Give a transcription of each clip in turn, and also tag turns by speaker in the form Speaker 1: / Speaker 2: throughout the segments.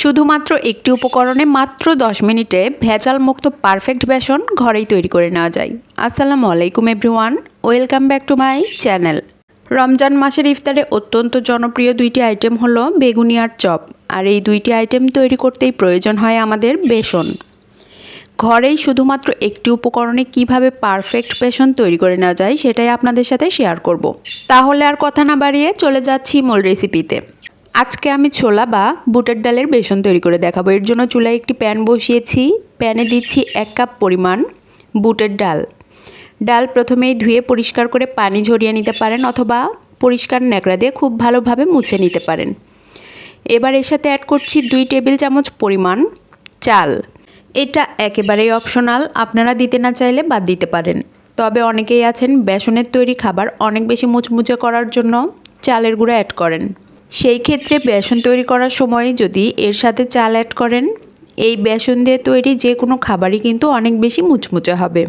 Speaker 1: শুধুমাত্র একটি উপকরণে মাত্র 10 মিনিটে ভেজাল মুক্ত পারফেক্ট বেসন ঘরেই তৈরি করে নেওয়া যায়। আসসালামু আলাইকুম, everyone. Welcome back to my channel. Ramzan মাসের ইফতারে অত্যন্ত জনপ্রিয় দুইটি আইটেম হলো বেগুনি আর চপ। আর এই দুইটি আইটেম তৈরি করতেই প্রয়োজন হয় আমাদের বেসন। ঘরেই শুধুমাত্র একটি উপকরণে কীভাবে পারফেক্ট বেসন তৈরি করে নেওয়া যায় সেটাই আপনাদের সাথে শেয়ার করব। তাহলে আর কথা না বাড়িয়ে চলে যাচ্ছি মূল রেসিপিতে। আজকে আমি ছোলা বা বুটের ডালের বেসন তৈরি করে দেখাবো। এর জন্য চুলায় একটি প্যান বসিয়েছি। প্যানে দিচ্ছি এক কাপ পরিমাণ বুটের ডাল। ডাল প্রথমেই ধুয়ে পরিষ্কার করে পানি ঝরিয়ে নিতে পারেন অথবা পরিষ্কার ন্যাকড়া দিয়ে খুব ভালোভাবে মুছে নিতে পারেন। এবার এর সাথে অ্যাড করছি দুই টেবিল চামচ পরিমাণ চাল। এটা একেবারেই অপশনাল আপনারা দিতে না চাইলে বাদ দিতে পারেন। তবে অনেকেই আছেন বেসনের তৈরি খাবার অনেক বেশি মুচমুচে করার জন্য চালের গুঁড়া অ্যাড করেন। সেই ক্ষেত্রে বেসন তৈরি করার সময় যদি এর সাথে চাল অ্যাড করেন, এই বেসন দিয়ে তৈরি যে কোনো খাবারই কিন্তু অনেক বেশি মুচমুচে হবে।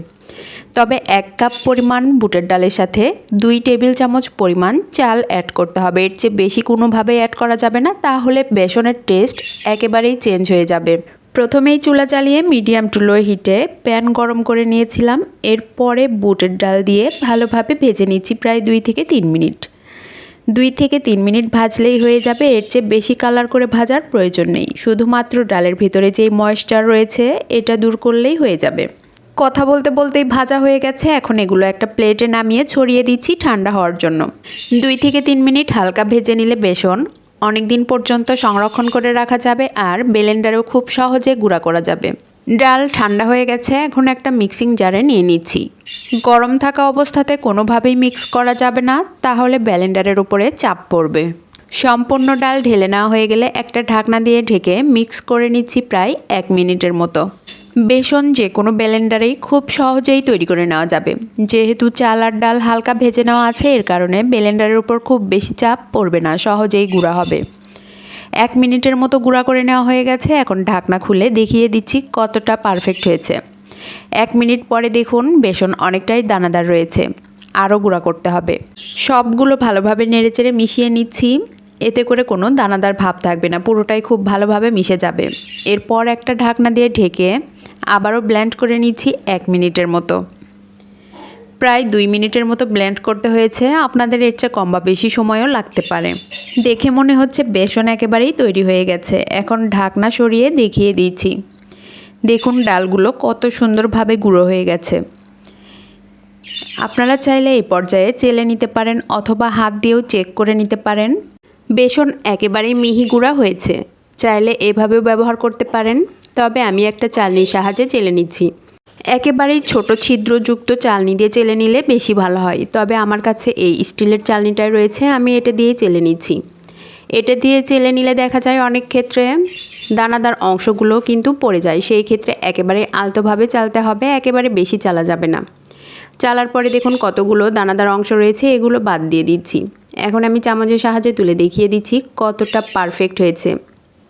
Speaker 1: তবে এক কাপ পরিমাণ বুটের ডালের সাথে দুই টেবিল চামচ পরিমাণ চাল অ্যাড করতে হবে। এর চেয়ে বেশি কোনোভাবে অ্যাড করা যাবে না, তাহলে বেসনের টেস্ট একেবারেই চেঞ্জ হয়ে যাবে। প্রথমেই চুলা চালিয়ে মিডিয়াম টু লো হিটে প্যান গরম করে নিয়েছিলাম। এরপরে বুটের ডাল দিয়ে ভালোভাবে ভেজে নিচ্ছি প্রায় দুই থেকে তিন মিনিট। দুই থেকে তিন মিনিট ভাজলেই হয়ে যাবে। এর চেয়ে বেশি কালার করে ভাজার প্রয়োজন নেই। শুধুমাত্র ডালের ভিতরে যেই ময়েশ্চার রয়েছে, এটা দূর করলেই হয়ে যাবে। কথা বলতে বলতেই ভাজা হয়ে গেছে। এখন এগুলো একটা প্লেটে নামিয়ে ছড়িয়ে দিচ্ছি ঠান্ডা হওয়ার জন্য। দুই থেকে তিন মিনিট হালকা ভেজে নিলে বেসন অনেক দিন পর্যন্ত সংরক্ষণ করে রাখা যাবে আর বেলেন্ডারেও খুব সহজে গুঁড়া করা যাবে। ডাল ঠান্ডা হয়ে গেছে, এখন একটা মিক্সিং জারে নিয়ে নিচ্ছি। গরম থাকা অবস্থাতে কোনোভাবেই মিক্স করা যাবে না, তাহলে ব্যালেন্ডারের উপরে চাপ পড়বে। সম্পূর্ণ ডাল ঢেলে নেওয়া হয়ে গেলে একটা ঢাকনা দিয়ে ঢেকে মিক্স করে নিচ্ছি প্রায় এক মিনিটের মতো। বেসন যে কোনো ব্যালেন্ডারেই খুব সহজেই তৈরি করে নেওয়া যাবে। যেহেতু চাল আর ডাল হালকা ভেজে নেওয়া আছে, এর কারণে ব্যালেন্ডারের উপর খুব বেশি চাপ পড়বে না, সহজেই গুঁড়া হবে। এক মিনিটের মতো গুঁড়া করে নেওয়া হয়ে গেছে। এখন ঢাকনা খুলে দেখিয়ে দিচ্ছি কতটা পারফেক্ট হয়েছে। এক মিনিট পরে দেখুন, বেসন অনেকটাই দানাদার রয়েছে। আরও গুঁড়া করতে হবে। সবগুলো ভালোভাবে নেড়েচেড়ে মিশিয়ে নিচ্ছি। এতে করে কোনো দানাদার ভাব থাকবে না। পুরোটাই খুব ভালোভাবে মিশে যাবে। এরপর একটা ঢাকনা দিয়ে ঢেকে আবারও ব্ল্যান্ড করে নিচ্ছি এক মিনিটের মতো। প্রায় দুই মিনিটের মতো ব্লেন্ড করতে হয়েছে। আপনাদের এর চেয়ে কম বা বেশি সময়ও লাগতে পারে। দেখে মনে হচ্ছে বেসন একেবারেই তৈরি হয়ে গেছে। এখন ঢাকনা সরিয়ে দেখিয়ে দিচ্ছি। দেখুন ডালগুলো কত সুন্দরভাবে গুঁড়ো হয়ে গেছে। আপনারা চাইলে এই পর্যায়ে চেলে নিতে পারেন অথবা হাত দিয়েও চেক করে নিতে পারেন। বেসন একেবারেই মিহি গুঁড়া হয়েছে। চাইলে এভাবেও ব্যবহার করতে পারেন। তবে আমি একটা চালনির সাহায্যে চেলে নিচ্ছি। একেবারেই ছোট ছিদ্রযুক্ত চালনি দিয়ে চেলে নিলে বেশি ভালো হয়। তবে আমার কাছে এই স্টিলের চালনিটাই রয়েছে, আমি এটা দিয়ে চেলে নিচ্ছি। এটা দিয়ে চেলে নিলে দেখা যায় অনেক ক্ষেত্রে দানাদার অংশগুলো কিন্তু পড়ে যায়। সেই ক্ষেত্রে একেবারে আলতোভাবে চালতে হবে, একেবারে বেশি চালা যাবে না। চালার পরে দেখুন কতগুলো দানাদার অংশ রয়েছে, এগুলো বাদ দিয়ে দিচ্ছি। এখন আমি চামচের সাহায্যে তুলে দেখিয়ে দিচ্ছি কতটা পারফেক্ট হয়েছে।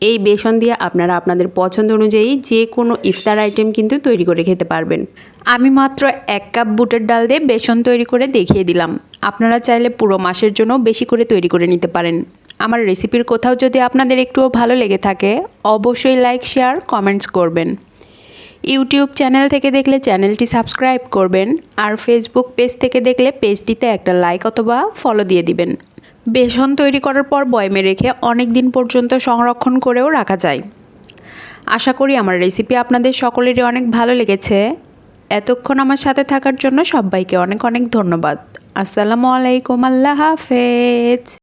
Speaker 1: এই বেসন দিয়ে আপনারা আপনাদের পছন্দ অনুযায়ী যে কোনো ইফতার আইটেম কিন্তু তৈরি করে খেতে পারবেন। আমি মাত্র এক কাপ বুটের ডাল দিয়ে বেসন তৈরি করে দেখিয়ে দিলাম। আপনারা চাইলে পুরো মাসের জন্য বেশি করে তৈরি করে নিতে পারেন। আমার রেসিপির কোথাও যদি আপনাদের একটুও ভালো লেগে থাকে, অবশ্যই লাইক, শেয়ার, কমেন্টস করবেন। ইউটিউব চ্যানেল থেকে দেখলে চ্যানেলটি সাবস্ক্রাইব করবেন আর ফেসবুক পেজ থেকে দেখলে পেজটিতে একটা লাইক অথবা ফলো দিয়ে দিবেন। বেসন তৈরি করার পর বয়মে রেখে অনেক দিন পর্যন্ত সংরক্ষণ করেও রাখা যায়। আশা করি আমার রেসিপি আপনাদের সকলেরই অনেক ভালো লেগেছে। এতক্ষণ আমার সাথে থাকার জন্য সবাইকে অনেক অনেক ধন্যবাদ। আসসালামু আলাইকুম, আল্লাহ হাফেজ।